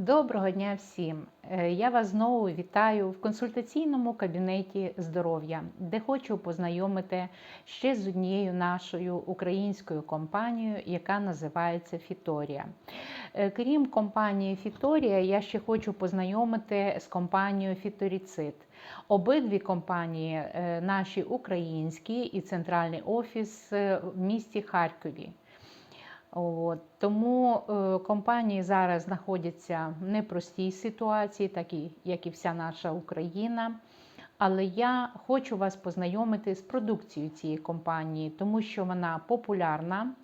Доброго дня всім! Е, Я вас знову вітаю в консультаційному кабінеті здоров'я, де хочу познайомити ще з однією нашою українською компанією, яка називається Фіторія. Е, Крім компанії Фіторія, я ще хочу познайомити з компанією Фіторіцит. Обидві компанії е, наші українські і центральний офіс в місті Харкові. От. Тому е, компанії зараз знаходяться в непростій ситуації, так і, як і вся наша Україна. Але я хочу вас познайомити з продукцією цієї компанії, тому що вона популярна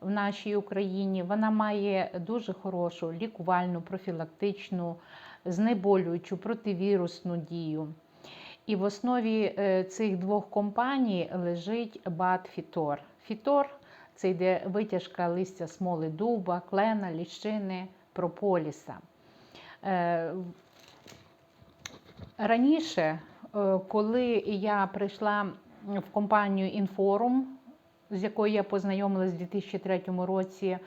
в нашій Україні. Вона має дуже хорошу лікувальну, профілактичну, знеболюючу, противірусну дію. І в основі е, цих двох компаній лежить БАТ Фітор. Фітор це йде витяжка листя смоли дуба, клена, ліщини, прополіса. Е, Раніше, е, коли я прийшла в компанію Інфорум, з якою я познайомилась у 2003 році,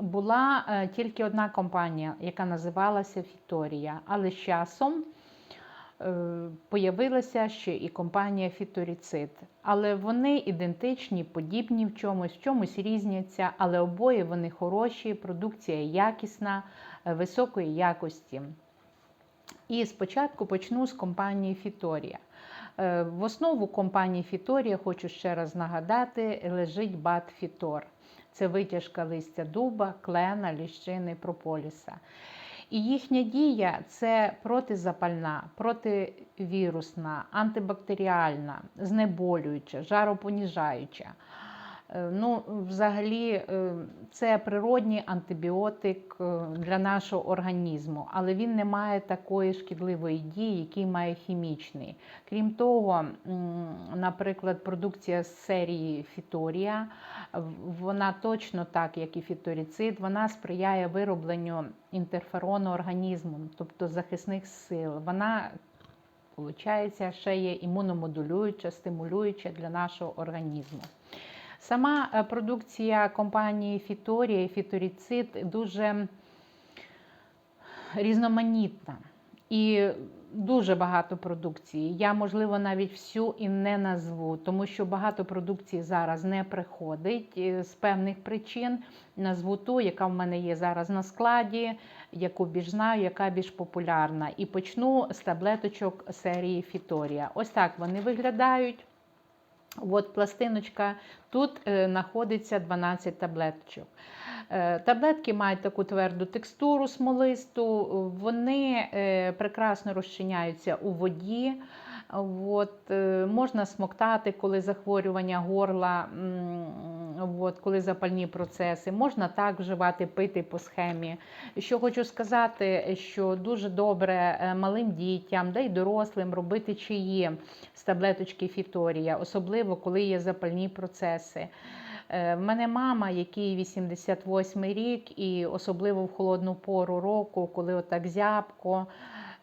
була е, тільки одна компанія, яка називалася Фіторія. Але з часом появилася ще і компанія Фіторіцит. Але вони ідентичні, подібні в чомусь, в чомусь різняться, але обоє вони хороші, продукція якісна, е, високої якості. І спочатку почну з компанії Фіторія. Е, В основу компанії Фіторія, хочу ще раз нагадати, лежить бат Фітор. Це витяжка листя дуба, клена, ліщини, прополіса. І їхня дія це протизапальна, противірусна, антибактеріальна, знеболююча, жаропоніжаюча. Е, Ну, взагалі, е, це природній антибіотик е, для нашого організму, але він не має такої шкідливої дії, який має хімічний. Крім того, наприклад, продукція з серії Фіторія, вона точно так, як і фіторіцид, вона сприяє виробленню інтерферону організму, тобто захисних сил. Вона Получається, ще є імуномодулююча, стимулююча для нашого організму. Сама е, продукція компанії Фіторія і Фіторіцид дуже різноманітна і дуже багато продукції. Я, можливо, навіть всю і не назву, тому що багато продукції зараз не приходить е, з певних причин. Назву ту, яка в мене є зараз на складі, яку більш знаю, яка більш популярна. І почну з таблеточок серії Фіторія. Ось так вони виглядають. От пластиночка, тут е, знаходиться 12 таблеточок. Е, Таблетки мають таку тверду текстуру смолисту, вони е, прекрасно розчиняються у воді. От, е, можна смоктати, коли захворювання горла, от, коли запальні процеси. Можна так вживати, пити по схемі. Що хочу сказати, що дуже добре е, малим дітям, да й дорослим робити чаї з таблеточки Фіторія, особливо коли є запальні процеси. Е, В мене мама, якій 88 рік, і особливо в холодну пору року, коли отак зябко.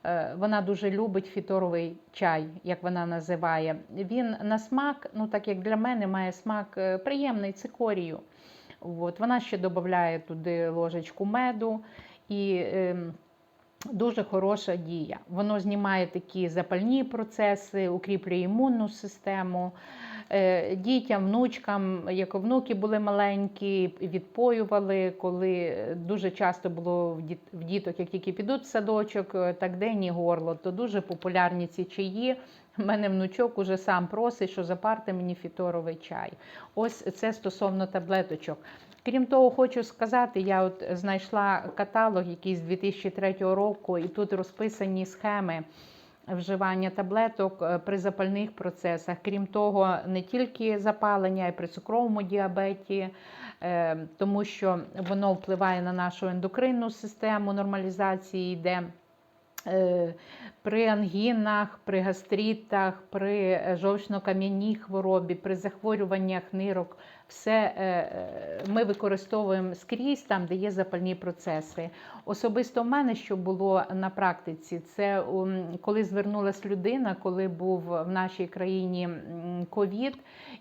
Е, Вона дуже любить фіторовий чай, як вона називає. Він на смак, ну так як для мене, має смак е, приємний цикорію. От. Вона ще додає туди ложечку меду і ем, дуже хороша дія. Воно знімає такі запальні процеси, укріплює імунну систему. Е, Дітям, внучкам, як внуки були маленькі, відпоювали, коли дуже часто було в діток, як тільки підуть в садочок, е, так день і горло, то дуже популярні ці чаї. У мене внучок уже сам просить, що запарте мені фіторовий чай. Ось це стосовно таблеточок. Крім того, хочу сказати, я от знайшла каталог, який з 2003 року, і тут розписані схеми вживання таблеток е, при запальних процесах. Крім того, не тільки запалення, а й при цукровому діабеті, е, тому що воно впливає на нашу ендокринну систему, нормалізації йде. Е, При ангінах, при гастритах, при жовчно-кам'яній хворобі, при захворюваннях нирок все е, е, ми використовуємо скрізь там, де є запальні процеси. Особисто в мене, що було на практиці, це коли звернулася людина, коли був в нашій країні ковід,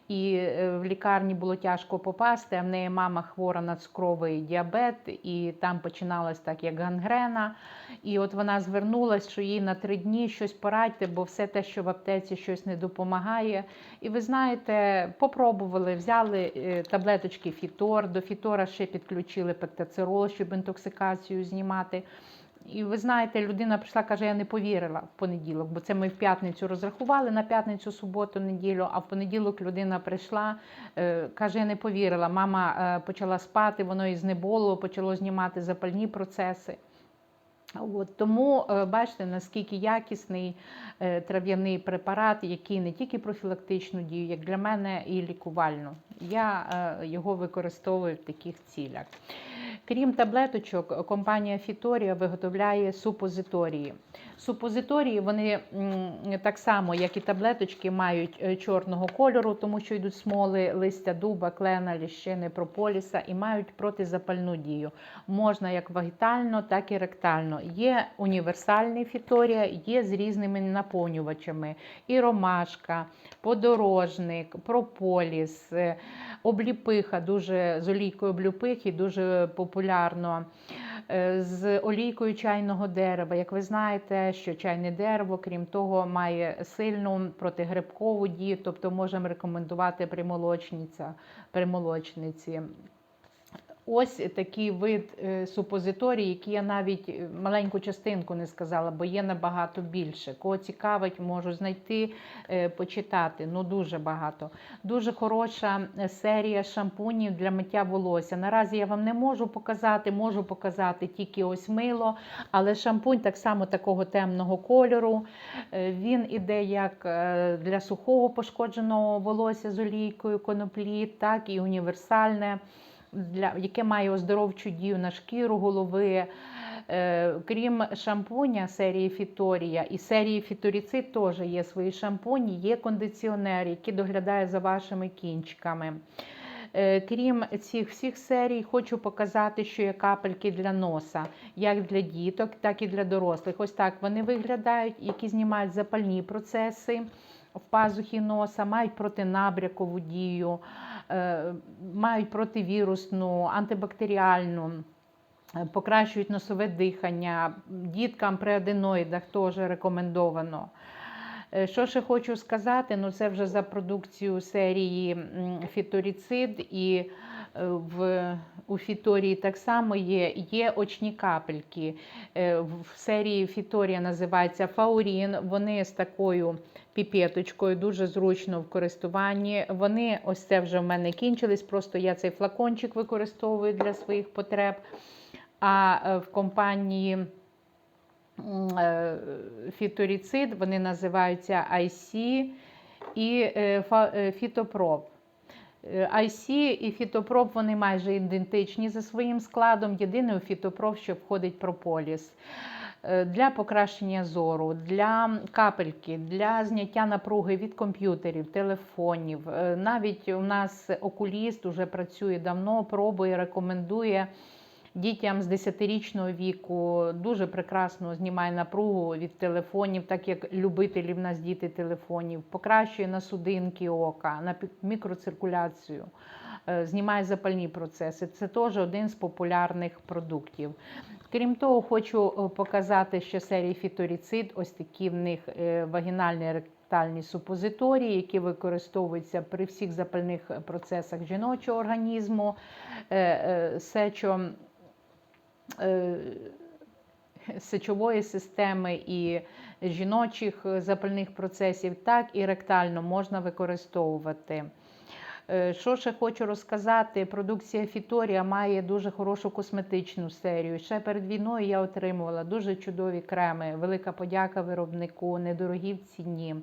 і е, в лікарні було тяжко попасти. А в неї мама хвора на цукровий діабет, і там починалось так, як гангрена. І от вона звернулася, що їй на три дні щось порадьте, бо все те, що в аптеці щось не допомагає. І ви знаєте, попробували, взяли таблеточки Фітор, до Фітора ще підключили пектацерол, щоб інтоксикацію знімати. І ви знаєте, людина прийшла, каже, я не повірила в понеділок, бо це ми в п'ятницю розрахували на п'ятницю, суботу, неділю. А в понеділок людина прийшла, е, каже, я не повірила. Мама е, почала спати, воно і знеболило, почало знімати запальні процеси. От, тому е, бачите, наскільки якісний е, трав'яний препарат, який не тільки профілактичну дію, як для мене, і лікувальну. Я е, його використовую в таких цілях. Крім таблеточок, компанія Фіторія виготовляє супозиторії. Супозиторії вони так само, як і таблеточки, мають чорного кольору, тому що йдуть смоли, листя дуба, клена, ліщини, прополіса і мають протизапальну дію. Можна як вагітально, так і ректально. Є універсальний фіторія, є з різними наповнювачами. І ромашка, подорожник, прополіс, е, обліпиха, дуже з олійкою обліпихи, дуже популярно. Е, З олійкою чайного дерева. Як ви знаєте, що чайне дерево, крім того, має сильну протигрибкову дію, тобто можемо рекомендувати примолочниці. Ось такий вид е, супозиторій, який я навіть е, маленьку частинку не сказала, бо є набагато більше. Кого цікавить, можу знайти, е, почитати. Ну дуже багато. Дуже хороша серія шампунів для миття волосся. Наразі я вам не можу показати, можу показати тільки ось мило, але шампунь так само такого темного кольору. Він іде як для сухого пошкодженого волосся з олійкою коноплі, так і універсальне для яке має оздоровчу дію на шкіру голови. Е, Крім шампуня серії Фіторія і серії Фіторіцид теж є свої шампуні, є кондиціонер, який доглядає за вашими кінчиками. Е, Крім цих всіх серій, хочу показати, що є капельки для носа, як для діток, так і для дорослих. Ось так вони виглядають, які знімають запальні процеси в пазухі носа, мають протинабрякову дію, мають противірусну, антибактеріальну. е, Покращують носове дихання, діткам при аденоїдах теж рекомендовано. Е, Що ще хочу сказати, ну це вже за продукцію серії Фіторіцид і е, в, у Фіторії так само є, є очні капельки. Е, В серії Фіторія називається Фаурін. Вони з такою піпеточкою, дуже зручно в користуванні. Вони ось це вже в мене кінчились, просто я цей флакончик використовую для своїх потреб. А е, в компанії е, фіторіцид, вони називаються IC і е, фітопроп. Е, IC і фітопроп вони майже ідентичні за своїм складом. Єдине у фітопроп, що входить прополіс. Е, Для покращення зору, для капельки, для зняття напруги від комп'ютерів, телефонів. Е, Навіть у нас окуліст уже працює давно, пробує, рекомендує дітям з 10-річного віку. Дуже прекрасно знімає напругу від телефонів, так як любителі в нас діти телефонів, покращує на судинки ока, на мікроциркуляцію, знімає запальні процеси. Це теж один з популярних продуктів. Крім того, хочу е, показати ще серії фіторіцид, ось такі в них е, вагінальні ректальні супозиторії, які використовуються при всіх запальних процесах жіночого організму, е, е, сечо е, сечової системи і жіночих е, запальних процесів, так і ректально можна використовувати. Е, Що ще хочу розказати? Продукція Фіторія має дуже хорошу косметичну серію. Ще перед війною я отримувала дуже чудові креми. Велика подяка виробнику, недорогі в ціні.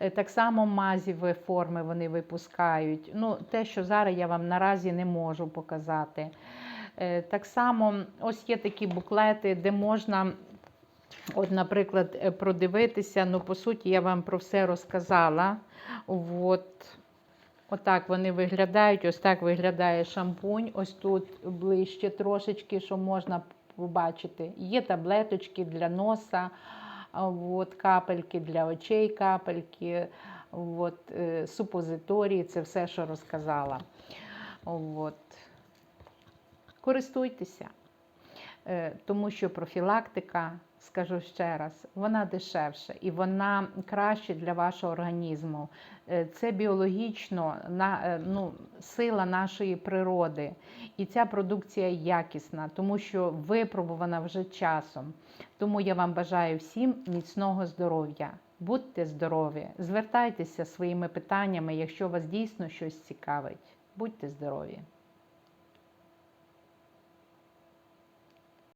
Е, Так само мазіві форми вони випускають. Ну, те, що зараз я вам наразі не можу показати. Е, Так само, ось є такі буклети, де можна. От, наприклад, продивитися, ну, по суті, я вам про все розказала. От. Отак вони виглядають. Ось так виглядає шампунь. Ось тут ближче трошечки, що можна побачити. Є таблеточки для носа, от, капельки для очей, капельки, от, е, супозиторії, це все, що розказала. От. Користуйтеся. Е, тому що профілактика, скажу ще раз, вона дешевша і вона краще для вашого організму. Е, Це біологічно на, е, ну, сила нашої природи. І ця продукція якісна, тому що випробувана вже часом. Тому я вам бажаю всім міцного здоров'я. Будьте здорові, звертайтеся своїми питаннями, якщо вас дійсно щось цікавить. Будьте здорові!